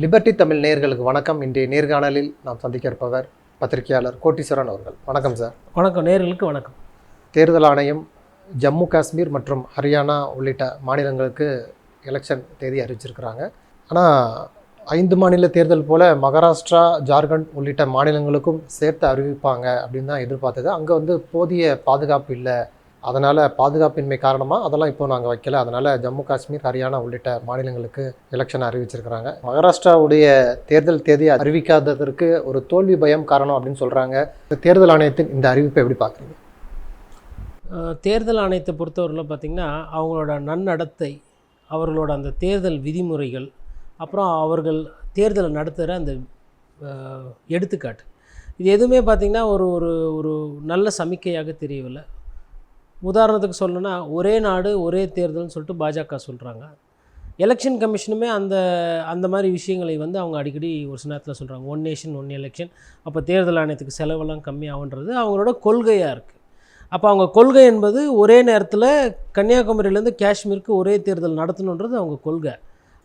Liberty Tamil நேயர்களுக்கு வணக்கம். இன்றைய நேர்காணலில் நாம் சந்திக்க இருப்பவர் பத்திரிகையாளர் கோட்டீஸ்வரன் அவர்கள். வணக்கம் சார் வணக்கம் நேர்களுக்கு வணக்கம். தேர்தல் ஆணையம் ஜம்மு காஷ்மீர் மற்றும் ஹரியானா உள்ளிட்ட மாநிலங்களுக்கு எலெக்ஷன் தேதி அறிவிச்சிருக்கிறாங்க. ஆனால் ஐந்து மாநில தேர்தல் போல மகாராஷ்டிரா ஜார்க்கண்ட் உள்ளிட்ட மாநிலங்களுக்கும் சேர்த்து அறிவிப்பாங்க அப்படின்னு தான் எதிர்பார்த்தது. அங்கே வந்து போதிய பாதுகாப்பு இல்லை. அதனால் பாதுகாப்பின்மை காரணமாக அதெல்லாம் இப்போ நாங்கள் வைக்கல. அதனால் ஜம்மு காஷ்மீர் ஹரியானா உள்ளிட்ட மாநிலங்களுக்கு எலெக்ஷன் அறிவிச்சிருக்கிறாங்க. மகாராஷ்டிராவுடைய தேர்தல் தேதி அறிவிக்காததற்கு ஒரு தோல்வி பயம் காரணம் அப்படின்னு சொல்கிறாங்க இந்த தேர்தல் ஆணையத்தின் இந்த அறிவிப்பை எப்படி பார்க்குறீங்க? தேர்தல் ஆணையத்தை பொறுத்தவரையில் பார்த்திங்கன்னா அவங்களோட நன்னடத்தை அவர்களோட அந்த தேர்தல் விதிமுறைகள் அப்புறம் அவர்கள் தேர்தலை நடத்துகிற அந்த எடுத்துக்காட்டு. இது எதுவுமே பார்த்திங்கன்னா ஒரு ஒரு ஒரு நல்ல சமிக்கையாக தெரியவில்லை. உதாரணத்துக்கு சொல்லணும்னா ஒரே நாடு ஒரே தேர்தல்னு சொல்லிட்டு பாஜக சொல்கிறாங்க எலெக்ஷன் கமிஷனுமே அந்த அந்த மாதிரி விஷயங்களை வந்து அவங்க அடிக்கடி ஒரு சில நேரத்தில் சொல்கிறாங்க ஒன் நேஷன் ஒன் எலெக்ஷன் அப்போ தேர்தல் ஆணையத்துக்கு செலவெல்லாம் கம்மியாகுன்றது அவங்களோட கொள்கையாக இருக்குது அப்போ அவங்க கொள்கை என்பது ஒரே நேரத்தில் கன்னியாகுமரியிலேருந்து காஷ்மீருக்கு ஒரே தேர்தல் நடத்தணுன்றது அவங்க கொள்கை.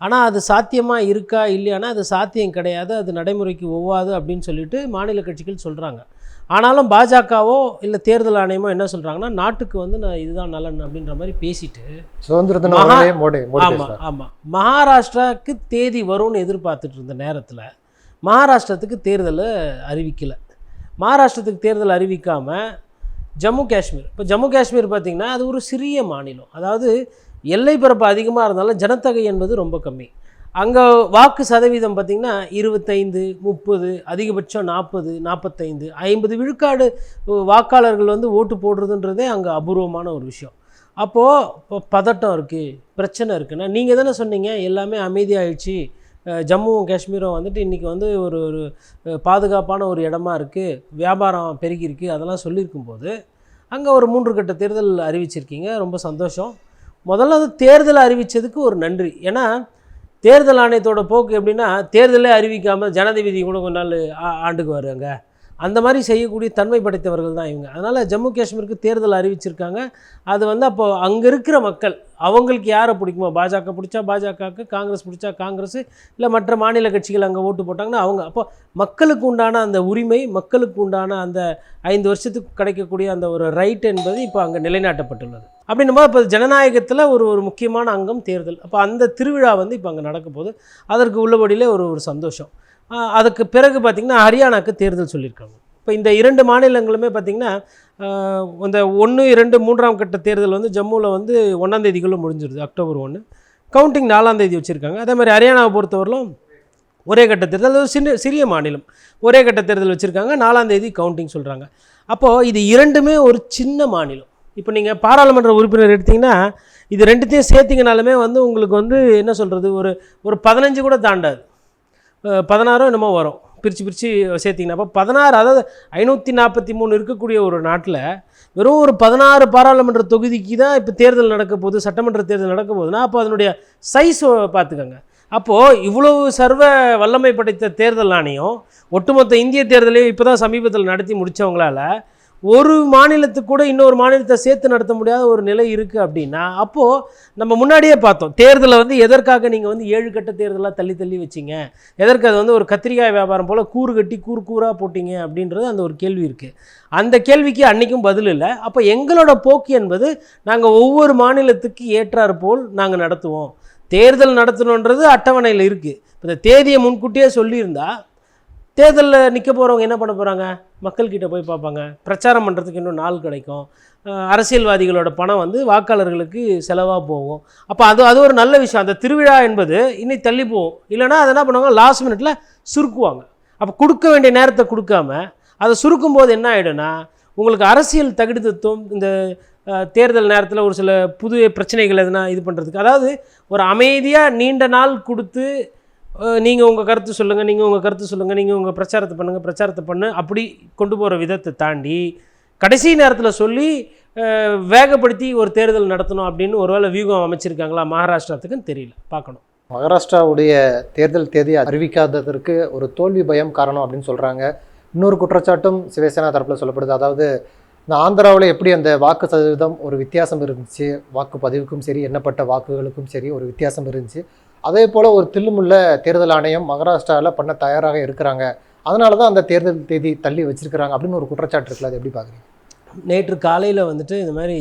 ஆனால் அது சாத்தியமாக இருக்கா இல்லையானா அது சாத்தியம் கிடையாது. அது நடைமுறைக்கு ஒவ்வாது அப்படின்னு சொல்லிட்டு மாநில கட்சிகள் சொல்கிறாங்க ஆனாலும் பாஜகவோ இல்லை தேர்தல் ஆணையமோ என்ன சொல்கிறாங்கன்னா நாட்டுக்கு வந்து நான் இதுதான் நலன் அப்படின்ற மாதிரி பேசிட்டு சுதந்திர தின மகா- உடனே மோடி மோடி ஆமாம். ஆமாம் மகாராஷ்டிராவுக்கு தேதி வரும்னு எதிர்பார்த்துட்டு இருந்த நேரத்தில் மகாராஷ்டிரத்துக்கு தேர்தலை அறிவிக்கலை. மகாராஷ்டிரத்துக்கு தேர்தல் அறிவிக்காமல் ஜம்மு காஷ்மீர். இப்போ ஜம்மு காஷ்மீர் பார்த்திங்கன்னா அது ஒரு சிறிய மாநிலம். அதாவது எல்லை பரப்பு அதிகமாக இருந்தாலும் ஜனத்தொகை என்பது ரொம்ப கம்மி. அங்கே வாக்கு சதவீதம் பார்த்திங்கன்னா இருபத்தைந்து முப்பது அதிகபட்சம் நாற்பது நாற்பத்தைந்து ஐம்பது விழுக்காடு வாக்காளர்கள் வந்து ஓட்டு போடுறதுன்றதே அங்கே அபூர்வமான ஒரு விஷயம். அப்போது இப்போ பதட்டம் இருக்குது பிரச்சனை இருக்குன்னா நீங்கள் தானே சொன்னீங்க எல்லாமே அமைதியாயிடுச்சு. ஜம்முவும் காஷ்மீரும் வந்துட்டு இன்றைக்கி வந்து ஒரு ஒரு பாதுகாப்பான ஒரு இடமா இருக்குது வியாபாரம் பெருகியிருக்கு அதெல்லாம் சொல்லியிருக்கும் போது அங்கே ஒரு மூன்று கட்ட தேர்தல் அறிவிச்சிருக்கீங்க ரொம்ப சந்தோஷம். முதல்ல அது தேர்தல் அறிவித்ததுக்கு ஒரு நன்றி. ஏன்னா தேர்தல் ஆணையத்தோட போக்கு எப்படின்னா தேர்தலே அறிவிக்காமல் ஜனாதிபதி கூட கொஞ்ச நாள் ஆ- ஆண்டுக்கு வருவாங்க அந்த மாதிரி செய்யக்கூடிய தன்மை படைத்தவர்கள் தான் இவங்க. அதனால் ஜம்மு காஷ்மீருக்கு தேர்தல் அறிவிச்சிருக்காங்க. அது வந்து அப்போ அங்கே இருக்கிற மக்கள் அவங்களுக்கு யாரை பிடிக்குமோ பாஜக பிடிச்சா பாஜகவுக்கு காங்கிரஸ் பிடிச்சா காங்கிரஸ் இல்லை மற்ற மாநில கட்சிகள் அங்கே ஓட்டு போட்டாங்கன்னா அவங்க அப்போ மக்களுக்கு உண்டான அந்த உரிமை மக்களுக்கு உண்டான அந்த ஐந்து வருஷத்துக்கு கிடைக்கக்கூடிய அந்த ஒரு ரைட் என்பது இப்போ அங்கே நிலைநாட்டப்பட்டுள்ளது. அப்படின்னும் போது இப்போ ஜனநாயகத்தில் ஒரு ஒரு முக்கியமான அங்கம் தேர்தல். அப்போ அந்த திருவிழா வந்து இப்போ அங்கே நடக்க போகுது. அதற்கு உள்ளபடியிலே ஒரு ஒரு சந்தோஷம். அதுக்கு பிறகு பார்த்திங்கன்னா ஹரியானாக்கு தேர்தல் சொல்லியிருக்காங்க. இப்போ இந்த இரண்டு மாநிலங்களுமே பார்த்திங்கன்னா இந்த ஒன்று இரண்டு மூன்றாம் கட்ட தேர்தல் வந்து ஜம்முவில் வந்து ஒன்றாந்தேதிக்குள்ளே முடிஞ்சிருது அக்டோபர் ஒன்று கவுண்டிங் நாலாம் தேதி வச்சுருக்காங்க. அதே மாதிரி ஹரியானாவை பொறுத்தவரையிலும் ஒரே கட்ட தேர்தல் அது சின்ன சிறிய மாநிலம். ஒரே கட்ட தேர்தல் வச்சுருக்காங்க நாலாம் தேதி கவுண்டிங் சொல்கிறாங்க அப்போது இது இரண்டுமே ஒரு சின்ன மாநிலம். இப்போ நீங்கள் பாராளுமன்ற உறுப்பினர் எடுத்திங்கன்னா இது ரெண்டுத்தையும் சேர்த்திங்கனாலுமே வந்து உங்களுக்கு வந்து என்ன சொல்கிறது ஒரு ஒரு பதினஞ்சு கூட தாண்டாது. பதினாறோ என்னமோ வரும். பிரித்து பிரித்து சேர்த்திங்கன்னா அப்போ பதினாறு அதாவது ஐநூற்றி நாற்பத்தி மூணு இருக்கக்கூடிய ஒரு நாட்டில் வெறும் ஒரு பதினாறு பாராளுமன்ற தொகுதிக்கு தான் இப்போ தேர்தல் நடக்க போகுது சட்டமன்ற தேர்தல் நடக்க போகுதுன்னா அப்போ அதனுடைய சைஸ் பார்த்துக்கோங்க. அப்போது இவ்வளவு சர்வ வல்லமை படைத்த தேர்தல் ஆணையம் ஒட்டுமொத்த இந்திய தேர்தலையும் இப்போ தான் சமீபத்தில் நடத்தி முடித்தவங்களால ஒரு மாநிலத்துக்கு கூட இன்னொரு மாநிலத்தை சேர்த்து நடத்த முடியாத ஒரு நிலை இருக்குது அப்படின்னா அப்போது நம்ம முன்னாடியே பார்த்தோம். தேர்தலை வந்து எதற்காக நீங்கள் வந்து ஏழு கட்ட தேர்தலாக தள்ளி தள்ளி வச்சிங்க? எதற்கு அது வந்து ஒரு கத்திரிக்காய் வியாபாரம் போல் கூறு கட்டி கூறு கூறாக போட்டிங்க அப்படின்றது அந்த ஒரு கேள்வி இருக்குது அந்த கேள்விக்கு அன்றைக்கும் பதில் இல்லை. அப்போ எங்களோட போக்கு என்பது நாங்கள் ஒவ்வொரு மாநிலத்துக்கு ஏற்றாறு போல் நாங்கள் நடத்துவோம். தேர்தல் நடத்தணுன்றது அட்டவணையில் இருக்குது இந்த தேதியை முன்கூட்டியே சொல்லியிருந்தால் தேர்தலில் நிற்க போகிறவங்க என்ன பண்ண போகிறாங்க மக்கள்கிட்ட போய் பார்ப்பாங்க. பிரச்சாரம் பண்ணுறதுக்கு இன்னும் நாள் கிடைக்கும். அரசியல்வாதிகளோட பணம் வந்து வாக்காளர்களுக்கு செலவாக போகும். அப்போ அது அது ஒரு நல்ல விஷயம். அந்த திருவிழா என்பது இன்னைக்கு தள்ளி போகும். இல்லைன்னா அதை என்ன பண்ணுவாங்க? லாஸ்ட் மினிட்ல சுருக்குவாங்க. அப்போ கொடுக்க வேண்டிய நேரத்தை கொடுக்காம அதை சுருக்கும் போது என்ன ஆகிடும்னா உங்களுக்கு அரசியல் தகுதித்துவம் இந்த தேர்தல் நேரத்தில் ஒரு சில புது பிரச்சனைகள் எதுனா இது பண்ணுறதுக்கு அதாவது ஒரு அமைதியாக நீண்ட நாள் கொடுத்து நீங்கள் உங்கள் கருத்து சொல்லுங்கள் நீங்கள் உங்கள் கருத்து சொல்லுங்கள் நீங்கள் உங்கள் பிரச்சாரத்தை பண்ணுங்கள் பிரச்சாரத்தை பண்ணு. அப்படி கொண்டு போகிற விதத்தை தாண்டி கடைசி நேரத்தில் சொல்லி வேகப்படுத்தி ஒரு தேர்தல் நடத்தணும் அப்படின்னு ஒருவேளை வியூகம் அமைச்சிருக்காங்களா மகாராஷ்டிராத்துக்குன்னு தெரியல. பார்க்கணும். மகாராஷ்டிராவுடைய தேர்தல் தேதி அறிவிக்காததற்கு ஒரு தோல்வி பயம் காரணம் அப்படின்னு சொல்கிறாங்க இன்னொரு குற்றச்சாட்டும் சிவசேனா தரப்பில் சொல்லப்படுது. அதாவது இந்த ஆந்திராவில் எப்படி அந்த வாக்கு சதவீதம் ஒரு வித்தியாசம் இருந்துச்சு? வாக்கு பதிவுக்கும் சரி எண்ணப்பட்ட வாக்குகளுக்கும் சரி ஒரு வித்தியாசம் இருந்துச்சு. அதே போல் ஒரு தில்லுமுள்ள தேர்தல் ஆணையம் மகாராஷ்டிராவில் பண்ண தயாராக இருக்கிறாங்க. அதனால தான் அந்த தேர்தல் தேதி தள்ளி வச்சிருக்கிறாங்க அப்படின்னு ஒரு குற்றச்சாட்டு இருக்குல்ல அது எப்படி பார்க்குறீங்க நேற்று காலையில் வந்துட்டு இந்த மாதிரி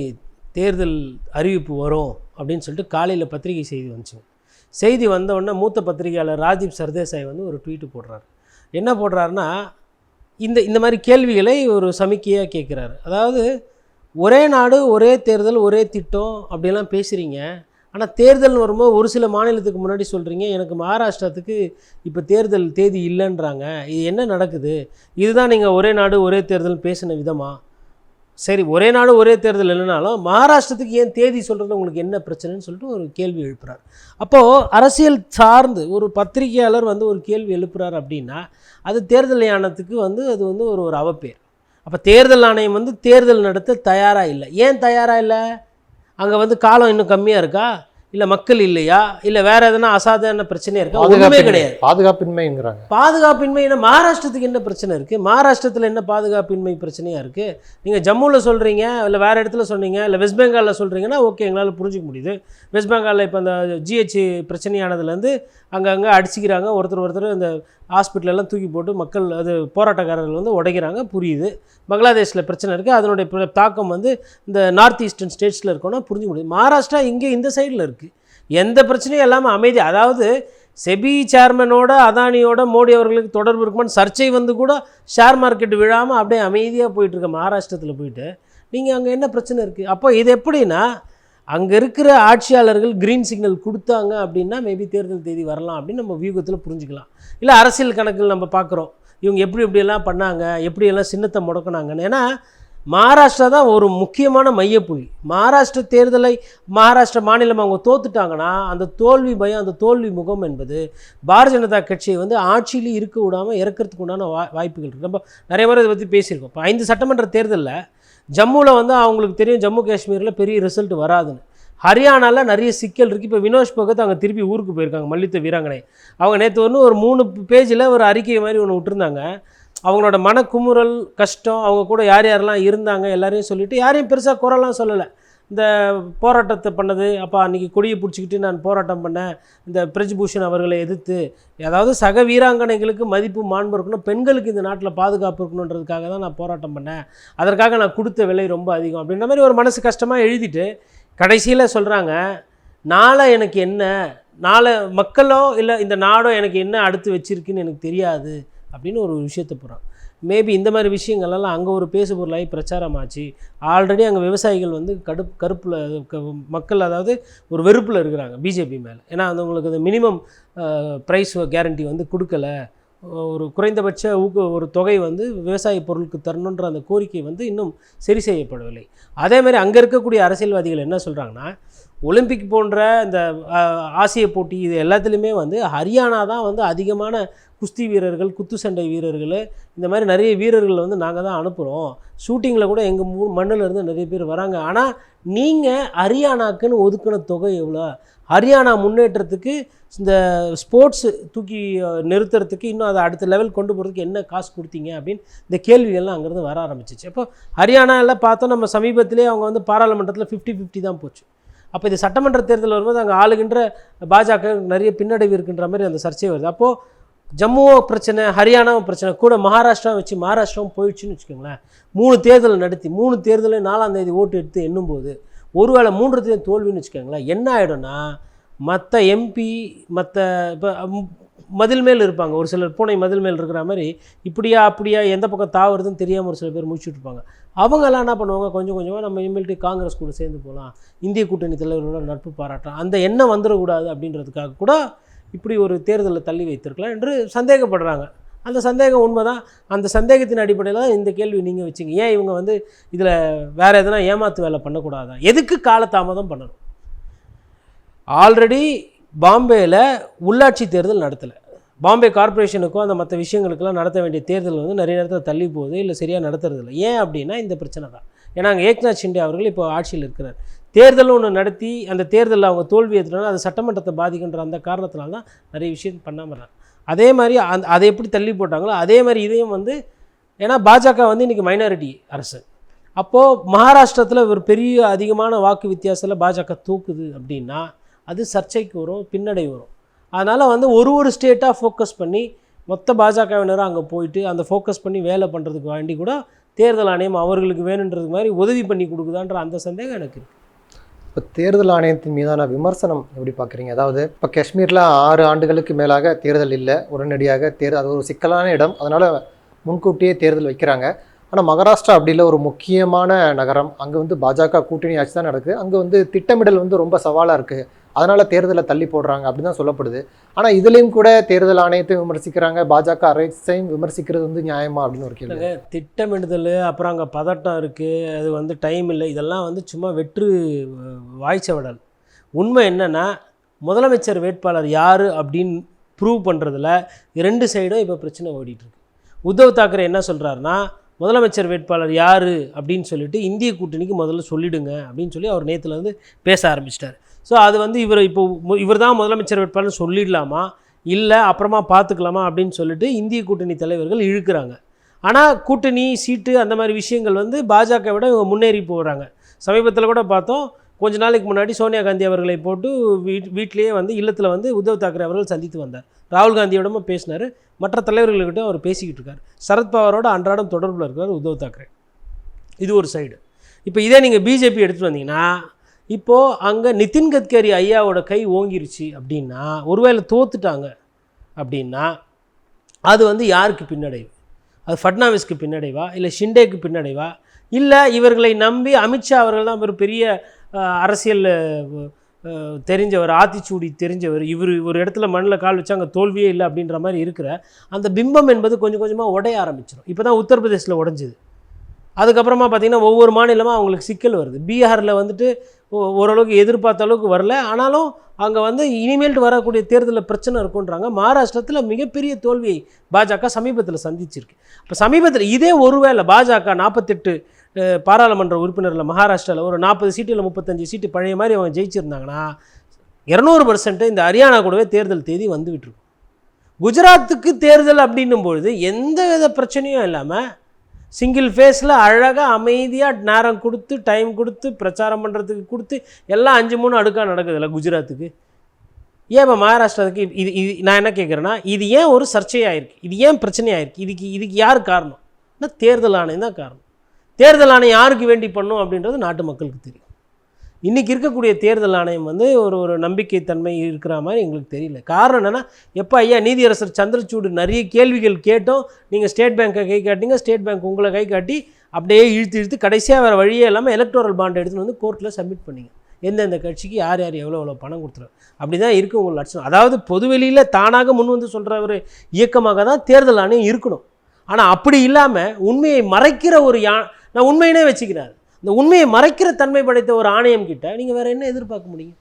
தேர்தல் அறிவிப்பு வரும் அப்படின்னு சொல்லிட்டு காலையில் பத்திரிகை செய்தி வந்துச்சுங்க செய்தி வந்தவுடனே மூத்த பத்திரிகையாளர் ராஜீவ் சர்தேசாய் வந்து ஒரு ட்வீட்டு போடுறாரு. என்ன போடுறாருன்னா இந்த இந்த மாதிரி கேள்விகளை ஒரு சமிக்கையாக கேட்குறாரு அதாவது ஒரே நாடு ஒரே தேர்தல் ஒரே திட்டம் அப்படிலாம் பேசுகிறீங்க ஆனால் தேர்தல்னு வரும்போது ஒரு சில மாநிலத்துக்கு முன்னாடி சொல்கிறீங்க எனக்கு மகாராஷ்டிராத்துக்கு இப்போ தேர்தல் தேதி இல்லைன்றாங்க. இது என்ன நடக்குது? இதுதான் நீங்கள் ஒரே நாடு ஒரே தேர்தல் பேசின விதமா? சரி ஒரே நாடு ஒரே தேர்தல் இல்லைனாலும் மகாராஷ்டிரத்துக்கு ஏன் தேதி சொல்கிறது உங்களுக்கு என்ன பிரச்சனைன்னு சொல்லிட்டு ஒரு கேள்வி எழுப்புறார். அப்போது அரசியல் சார்ந்து ஒரு பத்திரிகையாளர் வந்து ஒரு கேள்வி எழுப்புறார் அப்படின்னா அது தேர்தல் ஆணையத்துக்கு வந்து அது வந்து ஒரு ஒரு அவப்பேர். அப்போ தேர்தல் ஆணையம் வந்து தேர்தல் நடத்த தயாராக இல்லை. ஏன் தயாராக இல்லை? அங்கே வந்து காலம் இன்னும் கம்மியாக இருக்கா? இல்லை மக்கள் இல்லையா? இல்லை வேறு எதனா அசாதாரண பிரச்சனையாக இருக்கா? ஒன்றுமே கிடையாது. பாதுகாப்பின்மைங்கிறாங்க. பாதுகாப்பின்மை என்ன மகாராஷ்டிரத்துக்கு என்ன பிரச்சனை இருக்குது மகாராஷ்டிரத்தில் என்ன பாதுகாப்பின்மை பிரச்சனையாக இருக்குது நீங்கள் ஜம்முவில் சொல்கிறீங்க இல்லை வேறு இடத்துல சொன்னீங்க இல்லை வெஸ்ட் பெங்காலில் சொல்கிறீங்கன்னா ஓகே எங்களால் புரிஞ்சிக்க முடியுது. வெஸ்ட் பெங்காலில் இப்போ அந்த ஜிஹெச் பிரச்சனையானதுலேருந்து அங்கங்கே அடிச்சிக்கிறாங்க. ஒருத்தர் ஒருத்தர் இந்த ஹாஸ்பிட்டலெல்லாம் தூக்கி போட்டு மக்கள் அது போராட்டக்காரர்கள் வந்து உடைக்கிறாங்க. புரியுது. பங்களாதேஷில் பிரச்சனை இருக்குது அதனுடைய தாக்கம் வந்து இந்த நார்த் ஈஸ்டர்ன் ஸ்டேட்ஸில் இருக்கோன்னா புரிஞ்சுக்க முடியுது. மகாராஷ்டிரா இங்கே இந்த சைடில் இருக்குது எந்த பிரச்சனையும் இல்லாமல் அமைதி. அதாவது செபி சேர்மனோட அதானியோட மோடி அவர்களுக்கு தொடர்பு இருக்குமான்னு சர்ச்சை வந்து கூட ஷேர் மார்க்கெட் விழாமல் அப்படியே அமைதியாக போயிட்டுருக்க மகாராஷ்டிரத்தில் போயிட்டு. நீங்கள் அங்கே என்ன பிரச்சனை இருக்குது அப்போ இது எப்படின்னா அங்கே இருக்கிற ஆட்சியாளர்கள் க்ரீன் சிக்னல் கொடுத்தாங்க அப்படின்னா மேபி தேர்தல் தேதி வரலாம் அப்படின்னு நம்ம வியூகத்தில் புரிஞ்சுக்கலாம். இல்லை அரசியல் கணக்கில் நம்ம பார்க்குறோம் இவங்க எப்படி எப்படியெல்லாம் பண்ணாங்க எப்படியெல்லாம் சின்னத்தை முடக்குனாங்கன்னு. ஏன்னா மகாராஷ்டிரா தான் ஒரு முக்கியமான மையப்புள்ளி. மகாராஷ்டிர தேர்தலை மகாராஷ்டிர மாநிலம் அவங்க தோத்துட்டாங்கன்னா அந்த தோல்வி பயம் அந்த தோல்வி முகம் என்பது பாரதிய ஜனதா கட்சியை வந்து ஆட்சியிலே இருக்க விடாமல் இறக்கிறதுக்கு உண்டான வா வாய்ப்புகள் இருக்குது நம்ம நிறைய பேர் இதை பற்றி பேசியிருக்கோம். இப்போ ஐந்து சட்டமன்ற தேர்தலில் ஜம்முவில் வந்து அவங்களுக்கு தெரியும் ஜம்மு காஷ்மீரில் பெரிய ரிசல்ட் வராதுன்னு. ஹரியானாவில் நிறைய சிக்கல் இருக்குது இப்போ வினோஷ் பகத் அவங்க திருப்பி ஊருக்கு போயிருக்காங்க மல்யுத்த வீராங்கனை. அவங்க நேற்று வந்து ஒரு மூணு பேஜில் ஒரு அறிக்கை மாதிரி ஒன்று விட்டுருந்தாங்க. அவங்களோட மனக்குமுறல் கஷ்டம் அவங்க கூட யார் யாரெல்லாம் இருந்தாங்க எல்லாரையும் சொல்லிவிட்டு யாரையும் பெருசாக குறைலாம் சொல்லலை. இந்த போராட்டத்தை பண்ணது அப்போ அன்றைக்கி கொடியை பிடிச்சிக்கிட்டு நான் போராட்டம் பண்ணேன் இந்த பிரஜ்பூஷன் அவர்களை எதிர்த்து அதாவது சக வீராங்கனைகளுக்கு மதிப்பு மாண்பு இருக்கணும் பெண்களுக்கு இந்த நாட்டில் பாதுகாப்பு இருக்கணுன்றதுக்காக தான் நான் போராட்டம் பண்ணேன். அதற்காக நான் கொடுத்த விலை ரொம்ப அதிகம் அப்படின்ற மாதிரி ஒரு மனசு கஷ்டமாக எழுதிட்டு கடைசியில் சொல்கிறாங்க நாளை எனக்கு என்ன நாளை மக்களோ இல்லை இந்த நாடோ எனக்கு என்ன அடுத்து வச்சிருக்குன்னு எனக்கு தெரியாது அப்படின்னு ஒரு விஷயத்தை போகிறாங்க மேபி இந்த மாதிரி விஷயங்கள்லாம் அங்கே ஒரு பேசு பொருளாகி பிரச்சாரமாச்சு. ஆல்ரெடி அங்கே விவசாயிகள் வந்து கடுப்பு கருப்பில் மக்கள் அதாவது ஒரு வெறுப்பில் இருக்கிறாங்க பிஜேபி மேலே. ஏன்னா அது உங்களுக்கு அந்த மினிமம் ப்ரைஸ் கேரண்டி வந்து கொடுக்கல. ஒரு குறைந்தபட்ச ஊக்க ஒரு தொகை வந்து விவசாய பொருளுக்கு தரணுன்ற அந்த கோரிக்கை வந்து இன்னும் சரி செய்யப்படவில்லை. அதே மாதிரி அங்கே இருக்கக்கூடிய அரசியல்வாதிகள் என்ன சொல்கிறாங்கன்னா ஒலிம்பிக் போன்ற இந்த ஆசிய போட்டி இது எல்லாத்துலேயுமே வந்து ஹரியானா தான் வந்து அதிகமான குஸ்தி வீரர்கள் குத்து சண்டை வீரர்கள் இந்த மாதிரி நிறைய வீரர்கள் வந்து நாங்கள் தான் அனுப்புகிறோம் ஷூட்டிங்கில் கூட எங்கள் மூ நிறைய பேர் வராங்க. ஆனால் நீங்கள் ஹரியானாக்குன்னு ஒதுக்கின தொகை எவ்வளோ? ஹரியானா முன்னேற்றத்துக்கு இந்த ஸ்போர்ட்ஸ் தூக்கி நிறுத்துறதுக்கு இன்னும் அதை அடுத்த லெவல் கொண்டு போகிறதுக்கு என்ன காசு கொடுத்தீங்க அப்படின்னு இந்த கேள்விகள்லாம் அங்கேருந்து வர ஆரம்பிச்சிச்சு. அப்போ ஹரியானாவில் பார்த்தோம் நம்ம சமீபத்திலே அவங்க வந்து பாராளுமன்றத்தில் ஃபிஃப்டி ஃபிஃப்டி தான் போச்சு. அப்போ இது சட்டமன்ற தேர்தல் வரும்போது அங்கே ஆளுகின்ற பாஜக நிறைய பின்னடைவு இருக்கின்ற மாதிரி அந்த சர்ச்சை வருது. அப்போது ஜம்முவோ பிரச்சனை ஹரியானாவும் பிரச்சனை கூட மகாராஷ்டிரா வச்சு மகாராஷ்டிராவும் போயிடுச்சுன்னு வச்சுக்கோங்களேன். மூணு தேர்தலை நடத்தி மூணு தேர்தலையும் நாலாம் தேதி ஓட்டு எடுத்து எண்ணும்போது ஒருவேளை மூன்று தேதி தோல்வின்னு வச்சுக்கோங்களேன் என்ன ஆகிடும்னா மற்ற எம்பி மற்ற இப்போ மதில் மேல் இருப்பாங்க. ஒரு சிலர் பூனை மதில் மேல் இருக்கிற மாதிரி இப்படியா அப்படியா எந்த பக்கம் தாவுறதுன்னு தெரியாமல் ஒரு சில பேர் முடிச்சுட்டு இருப்பாங்க. அவங்கெல்லாம் என்ன பண்ணுவாங்க? கொஞ்சம் கொஞ்சமாக நம்ம இனிமேல்ட்டு காங்கிரஸ் கூட சேர்ந்து போகலாம். இந்திய கூட்டணி தலைவர்களோட நட்பு பாராட்டலாம். அந்த எண்ணம் வந்துடக்கூடாது அப்படின்றதுக்காக கூட இப்படி ஒரு தேர்தலில் தள்ளி வைத்திருக்கலாம் என்று சந்தேகப்படுறாங்க. அந்த சந்தேகம் உண்மைதான். அந்த சந்தேகத்தின் அடிப்படையில் தான் இந்த கேள்வி நீங்கள் வச்சிங்க. ஏன் இவங்க வந்து இதில் வேறு எதனா ஏமாத்து வேலை பண்ணக்கூடாதா? எதுக்கு காலதாமதம் பண்ணணும்? ஆல்ரெடி பாம்பேயில் உள்ளாட்சி தேர்தல் நடத்தலை. பாம்பே கார்ப்பரேஷனுக்கும் அந்த மற்ற விஷயங்களுக்கெல்லாம் நடத்த வேண்டிய தேர்தல் வந்து நிறைய நேரத்தில் தள்ளி போகுது இல்லை சரியாக நடத்துறதில்ல இல்லை. ஏன் அப்படின்னா இந்த பிரச்சனை தான். ஏன்னா அங்கே ஏக்நாத் ஷிண்டே அவர்கள் இப்போ ஆட்சியில் இருக்கிறார். தேர்தல் ஒன்று நடத்தி அந்த தேர்தலில் அவங்க தோல்வி ஏற்றுனா அது சட்டமன்றத்தை பாதிக்கின்ற அந்த காரணத்தினால தான் நிறைய விஷயம் பண்ணாமல் அதே மாதிரி அந்த அதை எப்படி தள்ளி போட்டாங்களோ அதே மாதிரி இதையும் வந்து ஏன்னா பாஜக வந்து இன்றைக்கி மைனாரிட்டி அரசு. அப்போது மகாராஷ்டிரத்தில் ஒரு பெரிய அதிகமான வாக்கு வித்தியாசத்தில் பாஜக தூக்குது அப்படின்னா அது சர்ச்சைக்கு வரும் பின்னடை வரும். அதனால் வந்து ஒரு ஒரு ஸ்டேட்டாக ஃபோக்கஸ் பண்ணி மொத்த பாஜகவினரும் அங்கே போயிட்டு அந்த ஃபோக்கஸ் பண்ணி வேலை பண்ணுறதுக்கு வேண்டி கூட தேர்தல் ஆணையம் அவர்களுக்கு வேணுன்றது மாதிரி உதவி பண்ணி கொடுக்குதான்ற அந்த சந்தேகம் எனக்கு இருக்குது இப்போ தேர்தல் ஆணையத்தின் மீதான விமர்சனம் எப்படி பார்க்குறீங்க? அதாவது இப்போ காஷ்மீரில் ஆறு ஆண்டுகளுக்கு மேலாக தேர்தல் இல்லை. உடனடியாக தேர் அது ஒரு சிக்கலான இடம். அதனால் முன்கூட்டியே தேர்தல் வைக்கிறாங்க. ஆனால் மகாராஷ்டிரா அப்படி இல்லை. ஒரு முக்கியமான நகரம். அங்கே வந்து பாஜக கூட்டணி ஆட்சி தான் நடக்குது. அங்கே வந்து திட்டமிடல் வந்து ரொம்ப சவாலாக இருக்குது அதனால் தேர்தலை தள்ளி போடுறாங்க அப்படின்னு தான் சொல்லப்படுது. ஆனால் இதுலேயும் கூட தேர்தல் ஆணையத்தையும் விமர்சிக்கிறாங்க. பாஜக அரசையும் விமர்சிக்கிறது வந்து நியாயமா அப்படின்னு ஒரு கேள்வி. திட்டமிடுதல் அப்புறம் அங்கே பதட்டம் இருக்குது அது வந்து டைம் இல்லை இதெல்லாம் வந்து சும்மா வெற்று அஹ், வாய்ச்சவடல். உண்மை என்னென்னா முதலமைச்சர் வேட்பாளர் யார் அப்படின்னு ப்ரூவ் பண்ணுறதுல ரெண்டு சைடும் இப்போ பிரச்சனை ஓடிட்டுருக்கு. உத்தவ் தாக்கரே என்ன சொல்கிறாருன்னா முதலமைச்சர் வேட்பாளர் யார் அப்படின்னு சொல்லிட்டு இந்திய கூட்டணிக்கு முதல்ல சொல்லிடுங்க அப்படின்னு சொல்லி அவர் நேற்றுலேருந்து பேச ஆரம்பிச்சிட்டார். ஸோ அது வந்து இவர் இப்போ இவர் தான் முதலமைச்சர் வேட்பாளர் சொல்லிடலாமா? இல்லை அப்புறமா பார்த்துக்கலாமா அப்படின்னு சொல்லிட்டு இந்திய கூட்டணி தலைவர்கள் இழுக்கிறாங்க. ஆனால் கூட்டணி சீட்டு அந்த மாதிரி விஷயங்கள் வந்து பாஜக விட இவங்க முன்னேறி போகிறாங்க சமீபத்தில் கூட பார்த்தோம் கொஞ்ச நாளைக்கு முன்னாடி சோனியா காந்தி அவர்களை போட்டு வீட் வீட்டிலேயே வந்து இல்லத்தில் வந்து உத்தவ் தாக்கரே அவர்கள் சந்தித்து வந்தார். ராகுல் காந்தியோடமும் பேசினார். மற்ற தலைவர்கள்கிட்ட அவர் பேசிக்கிட்டு இருக்கார். சரத்பவாரோட அன்றாடம் தொடர்பில் இருக்கிறார் உத்தவ் தாக்கரே. இது ஒரு சைடு. இப்போ இதே நீங்கள் பிஜேபி எடுத்துகிட்டு வந்தீங்கன்னா இப்போது அங்கே நிதின் கட்கரி ஐயாவோட கை ஓங்கிருச்சு அப்படின்னா ஒருவேளை தோத்துட்டாங்க அப்படின்னா அது வந்து யாருக்கு பின்னடைவு? அது ஃபட்னாவிஸ்க்கு பின்னடைவா? இல்லை ஷிண்டேக்கு பின்னடைவா? இல்லை இவர்களை நம்பி அமித்ஷா அவர்கள் தான் ஒரு பெரிய அரசியல் தெரிஞ்சவர் ஆத்திச்சூடி தெரிஞ்சவர். இவர் ஒரு இடத்துல மண்ணில் கால் வச்சு அங்கே தோல்வியே இல்லை அப்படின்ற மாதிரி இருக்கிற அந்த பிம்பம் என்பது கொஞ்சம் கொஞ்சமாக உடைய ஆரம்பிச்சிடும் இப்போ தான் உத்தரப்பிரதேசில் உடஞ்சிது. அதுக்கப்புறமா பார்த்திங்கன்னா ஒவ்வொரு மாநிலமும் அவங்களுக்கு சிக்கல் வருது. பீகாரில் வந்துட்டு ஓரளவுக்கு எதிர்பார்த்த அளவுக்கு வரல. ஆனாலும் அங்கே வந்து இனிமேல்ட்டு வரக்கூடிய தேர்தலில் பிரச்சனை இருக்குன்றாங்க. மகாராஷ்டிரத்தில் மிகப்பெரிய தோல்வியை பாஜக சமீபத்தில் சந்திச்சிருக்கு. இப்போ சமீபத்தில் இதே ஒருவேளை பாஜக நாற்பத்தெட்டு பாராளுமன்ற உறுப்பினரில் மகாராஷ்டிராவில் ஒரு நாற்பது சீட்டில் முப்பத்தஞ்சு சீட்டு பழைய மாதிரி அவங்க ஜெயிச்சிருந்தாங்கன்னா இரநூறு பர்சன்ட்டு இந்த ஹரியானா கூடவே தேர்தல் தேதி வந்துவிட்டுருக்கும் குஜராத்துக்கு தேர்தல் அப்படின்னும் பொழுது எந்த வித பிரச்சனையும் இல்லாமல் சிங்கிள் ஃபேஸில் அழகாக அமைதியாக நேரம் கொடுத்து டைம் கொடுத்து பிரச்சாரம் பண்ணுறதுக்கு கொடுத்து எல்லாம் அஞ்சு மூணு அடுக்காக நடக்குதுல்ல குஜராத்துக்கு. ஏன் இப்போ மகாராஷ்டிராவுக்கு இது- இது நான் என்ன கேட்குறேன்னா இது ஏன் ஒரு சர்ச்சையாயிருக்கு? இது ஏன் பிரச்சனையாயிருக்கு? இதுக்கு இதுக்கு யார் காரணம்? தேர்தல் ஆணையம் தான் காரணம். தேர்தல் ஆணையம் யாருக்கு வேண்டி பண்ணும் அப்படின்றது நாட்டு மக்களுக்கு தெரியும். இன்றைக்கி இருக்கக்கூடிய தேர்தல் ஆணையம் வந்து ஒரு ஒரு நம்பிக்கைத்தன்மை இருக்கிற மாதிரி எங்களுக்கு தெரியல. காரணம் என்னென்னா எப்போ ஐயா நீதியரசர் சந்திரசூடு நிறைய கேள்விகள் கேட்டோம். நீங்கள் ஸ்டேட் பேங்க்கை கை காட்டிங்க ஸ்டேட் பேங்க் உங்களை கை காட்டி அப்படியே இழுத்து இழுத்து கடைசியாக வேறு வழியே இல்லாமல் எலக்ட்ரல் பாண்டை எடுத்துன்னு வந்து கோர்ட்டில் சப்மிட் பண்ணிங்க. எந்தெந்த கட்சிக்கு யார் யார் எவ்வளோ எவ்வளோ பணம் கொடுத்துரு? அப்படி தான் இருக்குது உங்கள் லட்சணம். அதாவது பொதுவெளியில் தானாக முன் வந்து சொல்கிற ஒரு இயக்கமாக தான் தேர்தல் ஆணையம் இருக்கணும். ஆனால் அப்படி இல்லாமல் உண்மையை மறைக்கிற ஒரு யா நான் உண்மையினே வச்சுக்கிறேன் இந்த உண்மையை மறைக்கிற தன்மை படைத்த ஒரு ஆணையம் கிட்ட நீங்கள் வேறு என்ன எதிர்பார்க்க முடியும்?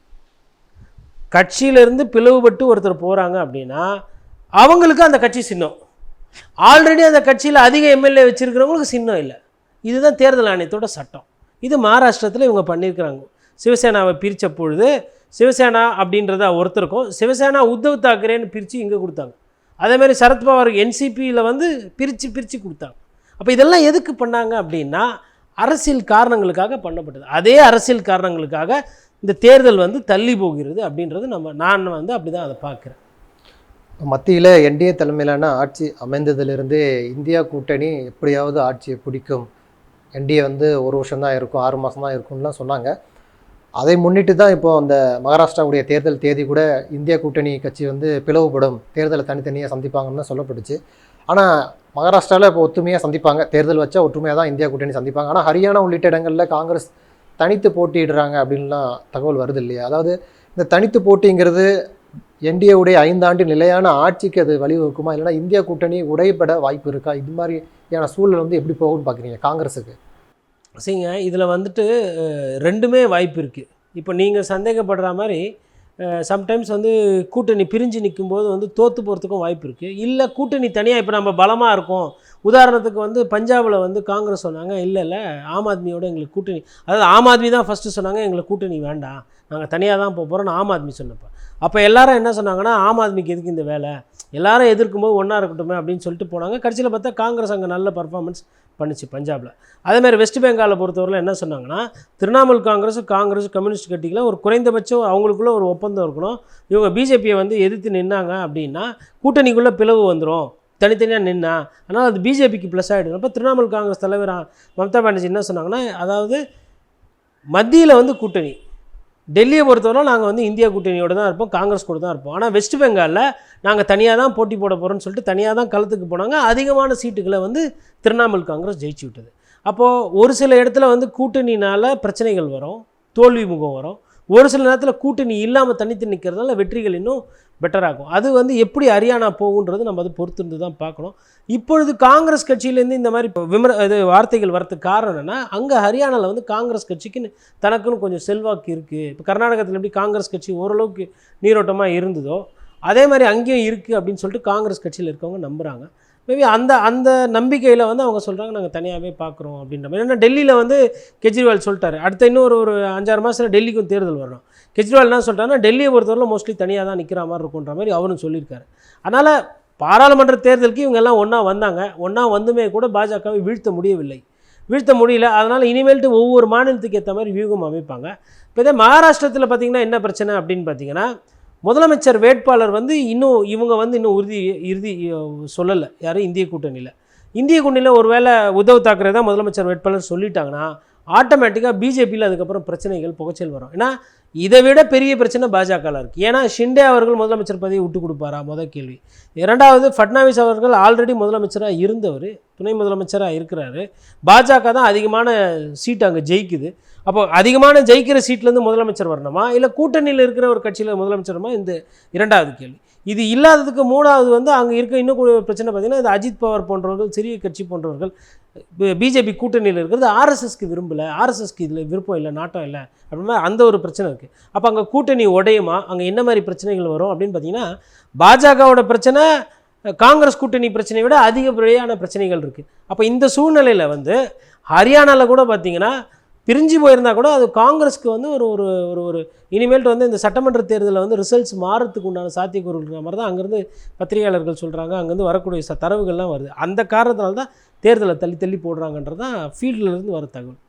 கட்சியிலேருந்து பிளவுபட்டு ஒருத்தர் போகிறாங்க அப்படின்னா அவங்களுக்கு அந்த கட்சி சின்னம். ஆல்ரெடி அந்த கட்சியில் அதிக எம்எல்ஏ வச்சுருக்கிறவங்களுக்கு சின்னம் இல்லை. இதுதான் தேர்தல் ஆணையத்தோட சட்டம். இது மகாராஷ்டிரத்தில் இவங்க பண்ணியிருக்கிறாங்க. சிவசேனாவை பிரித்த பொழுது சிவசேனா அப்படின்றத ஒருத்தருக்கும் சிவசேனா உத்தவ் தாக்கரேன்னு பிரித்து இங்கே கொடுத்தாங்க. அதேமாதிரி சரத்பவார் என்சிபியில் வந்து பிரித்து பிரித்து கொடுத்தாங்க. அப்போ இதெல்லாம் எதுக்கு பண்ணாங்க அப்படின்னா அரசியல் காரணங்களுக்காக பண்ணப்பட்டது. அதே அரசியல் காரணங்களுக்காக இந்த தேர்தல் வந்து தள்ளி போகிறது அப்படின்றது நம்ம நான் வந்து அப்படி தான் அதை பார்க்குறேன். மத்தியில் என்டிஏ தலைமையிலான ஆட்சி அமைந்ததிலிருந்தே இந்தியா கூட்டணி எப்படியாவது ஆட்சியை பிடிக்கும். என்டிஏ வந்து ஒரு வருஷம் தான் இருக்கும் ஆறு மாதம் தான் இருக்கும்லாம் சொன்னாங்க. அதை முன்னிட்டு தான் இப்போ அந்த மகாராஷ்டிராவுடைய தேர்தல் தேதி கூட இந்தியா கூட்டணி கட்சி வந்து பிளவுபடும். தேர்தலை தனித்தனியாக சந்திப்பாங்கன்னு தான் சொல்லப்பட்டுச்சு. ஆனால் மகாராஷ்டிராவில் இப்போ ஒத்துமையாக சந்திப்பாங்க. தேர்தல் வச்சா ஒற்றுமையாக தான் இந்தியா கூட்டணி சந்திப்பாங்க. ஆனால் ஹரியானா உள்ளிட்ட இடங்களில் காங்கிரஸ் தனித்து போட்டியிடுறாங்க அப்படின்லாம் தகவல் வருது இல்லையா? அதாவது இந்த தனித்து போட்டிங்கிறது என்டிஏவுடைய ஐந்தாண்டு நிலையான ஆட்சிக்கு அது வழிவகுக்குமா? இல்லைன்னா இந்தியா கூட்டணி உடைபட வாய்ப்பு இருக்கா? இது மாதிரியான சூழல் வந்து எப்படி போகும்னு பார்க்குறீங்க காங்கிரஸுக்கு சரிங்க இதில் வந்துட்டு ரெண்டுமே வாய்ப்பு இருக்குது இப்போ நீங்கள் சந்தேகப்படுற மாதிரி சம்டைம்ஸ் வந்து கூட்டணி பிரிஞ்சு நிற்கும்போது வந்து தோற்று போகிறதுக்கும் வாய்ப்பு இருக்குது இல்லை கூட்டணி தனியாக இப்போ நம்ம பலமாக இருக்கோம். உதாரணத்துக்கு வந்து பஞ்சாபில் வந்து காங்கிரஸ் சொன்னாங்க இல்லை இல்லை ஆம் ஆத்மியோட எங்களுக்கு கூட்டணி அதாவது ஆம் ஆத்மி தான் ஃபஸ்ட்டு சொன்னாங்க எங்களுக்கு கூட்டணி வேண்டாம். நாங்கள் தனியாக தான் போக போகிறோம்னு ஆம் ஆத்மி சொன்னப்போ. அப்போ எல்லாரும் என்ன சொன்னாங்கன்னா ஆம் ஆத்மிக்கு எதுக்கு இந்த வேலை? எல்லாரும் எதிர்க்கும் போது ஒன்றா இருக்கட்டுமே அப்படின்னு சொல்லிட்டு போனாங்க. கடைசியில் பார்த்தா காங்கிரஸ் அங்கே நல்ல பர்ஃபார்மன்ஸ் பண்ணுச்சு பஞ்சாபில். அதேமாதிரி வெஸ்ட் பெங்காலை பொறுத்தவரையில் என்ன சொன்னாங்கன்னா திரிணாமுல் காங்கிரஸ் காங்கிரஸ் கம்யூனிஸ்ட் கட்சிக்கெலாம் ஒரு குறைந்தபட்சம் அவங்களுக்குள்ள ஒரு ஒப்பந்தம் இருக்கணும். இவங்க பிஜேபியை வந்து எதிர்த்து நின்னாங்க அப்படின்னா கூட்டணிக்குள்ளே பிளவு வந்துடும் தனித்தனியாக நின்னா ஆனால் அது பிஜேபிக்கு ப்ளஸ் ஆகிடும் அப்போ திரிணாமுல் காங்கிரஸ் தலைவர் மம்தா பானர்ஜி என்ன சொன்னாங்கன்னா அதாவது மத்தியில் வந்து கூட்டணி டெல்லியை பொறுத்தவரை நாங்கள் வந்து இந்தியா கூட்டணியோட தான் இருப்போம் காங்கிரஸ் கூட தான் இருப்போம். ஆனால் வெஸ்ட் பெங்காலில் நாங்கள் தனியாக தான் போட்டி போட போகிறோம்னு சொல்லிட்டு தனியாக தான் களத்துக்கு போனாங்க. அதிகமான சீட்டுகளை வந்து திரிணாமுல் காங்கிரஸ் ஜெயிச்சு விட்டது. அப்போது ஒரு சில இடத்துல வந்து கூட்டணினால் பிரச்சனைகள் வரும் தோல்வி முகம் வரும். ஒரு சில நேரத்தில் கூட்டணி இல்லாமல் தனித்து நிற்கிறதால வெற்றிகள் இன்னும் பெட்டராகும். அது வந்து எப்படி ஹரியானா போகுன்றது நம்ம அதை பொறுத்திருந்து தான் பார்க்கணும். இப்பொழுது காங்கிரஸ் கட்சியிலேருந்து இந்த மாதிரி இப்போ விமர இது வார்த்தைகள் வரதுக்கு காரணம் என்னென்னா அங்கே ஹரியானாவில் வந்து காங்கிரஸ் கட்சிக்குன்னு தனக்குன்னு கொஞ்சம் செல்வாக்கு இருக்குது இப்போ கர்நாடகத்தில் எப்படி காங்கிரஸ் கட்சி ஓரளவுக்கு நீரோட்டமாக இருந்ததோ அதே மாதிரி அங்கேயும் இருக்குது அப்படின்னு சொல்லிட்டு காங்கிரஸ் கட்சியில் இருக்கவங்க நம்புகிறாங்க மேபி அந்த அந்த நம்பிக்கையில் வந்து அவங்க சொல்கிறாங்க நாங்கள் தனியாகவே பார்க்குறோம் அப்படின்ற மாதிரி. ஏன்னா டெல்லியில் வந்து கெஜ்ரிவால் சொல்லிட்டாரு. அடுத்த இன்னொரு ஒரு அஞ்சாறு மாதத்தில் டெல்லிக்கும் தேர்தல் வரணும். கெஜ்ரிவால் என்ன சொல்லிட்டாருன்னா டெல்லியை பொறுத்தவரை மோஸ்ட்லி தனியாக தான் நிற்கிற மாதிரி இருக்குன்ற மாதிரி அவரும் சொல்லியிருக்காரு. அதனால் பாராளுமன்ற தேர்தலுக்கு இவங்க எல்லாம் ஒன்றா வந்தாங்க. ஒன்றா வந்துமே கூட பாஜகவை வீழ்த்த முடியவில்லை. வீழ்த்த முடியல. அதனால் இனிமேல்ட்டு ஒவ்வொரு மாநிலத்துக்கு ஏற்ற மாதிரி வியூகம் அமைப்பாங்க. இப்போ இதே மகாராஷ்டிரத்தில் பார்த்தீங்கன்னா என்ன பிரச்சனை அப்படின்னு பார்த்தீங்கன்னா முதலமைச்சர் வேட்பாளர் வந்து இன்னும் இவங்க வந்து இன்னும் உறுதி இறுதி சொல்லலை. யாரும் இந்திய கூட்டணியில். இந்திய கூட்டணியில் ஒருவேளை உத்தவ் தாக்கரே தான் முதலமைச்சர் வேட்பாளர் சொல்லிட்டாங்கன்னா ஆட்டோமேட்டிக்காக பிஜேபியில் அதுக்கப்புறம் பிரச்சனைகள் புகைச்சல் வரும். ஏன்னா இதை விட பெரிய பிரச்சனை பாஜகவில் இருக்குது ஏன்னா ஷிண்டே அவர்கள் முதலமைச்சர் பதவியை விட்டு கொடுப்பாரா? முதல் கேள்வி. இரண்டாவது ஃபட்னாவிஸ் அவர்கள் ஆல்ரெடி முதலமைச்சராக இருந்தவர் துணை முதலமைச்சராக இருக்கிறாரு. பாஜக தான் அதிகமான சீட் அங்கே ஜெயிக்குது. அப்போ அதிகமான ஜெயிக்கிற சீட்லேருந்து முதலமைச்சர் வரணுமா? இல்லை கூட்டணியில் இருக்கிற ஒரு கட்சியில் முதலமைச்சர் வரணுமா? இந்த இரண்டாவது கேள்வி. இது இல்லாததுக்கு மூணாவது வந்து அங்கே இருக்க இன்னும் ஒரு பிரச்சனை பார்த்தீங்கன்னா இது அஜித் பவார் போன்றவர்கள் சிறிய கட்சி போன்றவர்கள் பிஜேபி கூட்டணியில் இருக்கிறது ஆர்எஸ்எஸ்க்கு விரும்பலை. ஆர்எஸ்எஸ்க்கு இதில் விருப்பம் இல்லை நாட்டம் இல்லை. அப்படின்னா அந்த ஒரு பிரச்சனை இருக்குது அப்போ அங்கே கூட்டணி உடையுமா? அங்கே என்ன மாதிரி பிரச்சனைகள் வரும் அப்படின்னு பார்த்தீங்கன்னா பாஜகவோட பிரச்சனை காங்கிரஸ் கூட்டணி பிரச்சனையை விட அதிகப்படியான பிரச்சனைகள் இருக்குது அப்போ இந்த சூழ்நிலையில் வந்து ஹரியானாவில் கூட பார்த்தீங்கன்னா பிரிஞ்சு போயிருந்தா கூட அது காங்கிரஸ்க்கு வந்து ஒரு ஒரு ஒரு ஒரு இனிமேல்ட்டு வந்து இந்த சட்டமன்ற தேர்தலில் வந்து ரிசல்ட்ஸ் மாறத்துக்கு உண்டான சாத்தியக்கூறு இருக்கிற மாதிரி தான் அங்கேருந்து பத்திரிகையாளர்கள் சொல்கிறாங்க அங்கேருந்து வரக்கூடிய ச தரவுகள்லாம் வருது. அந்த காரணத்தினால தான் தேர்தலை தள்ளி தள்ளி போடுறாங்கன்றது தான் ஃபீல்டில் இருந்து வர தகவல்.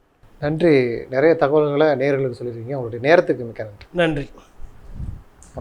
நன்றி. நிறைய தகவல்களை நேயர்களுக்கு சொல்லியிருக்கீங்க. உங்களுடைய நேரத்துக்கு மிக்க நன்றி. நன்றி.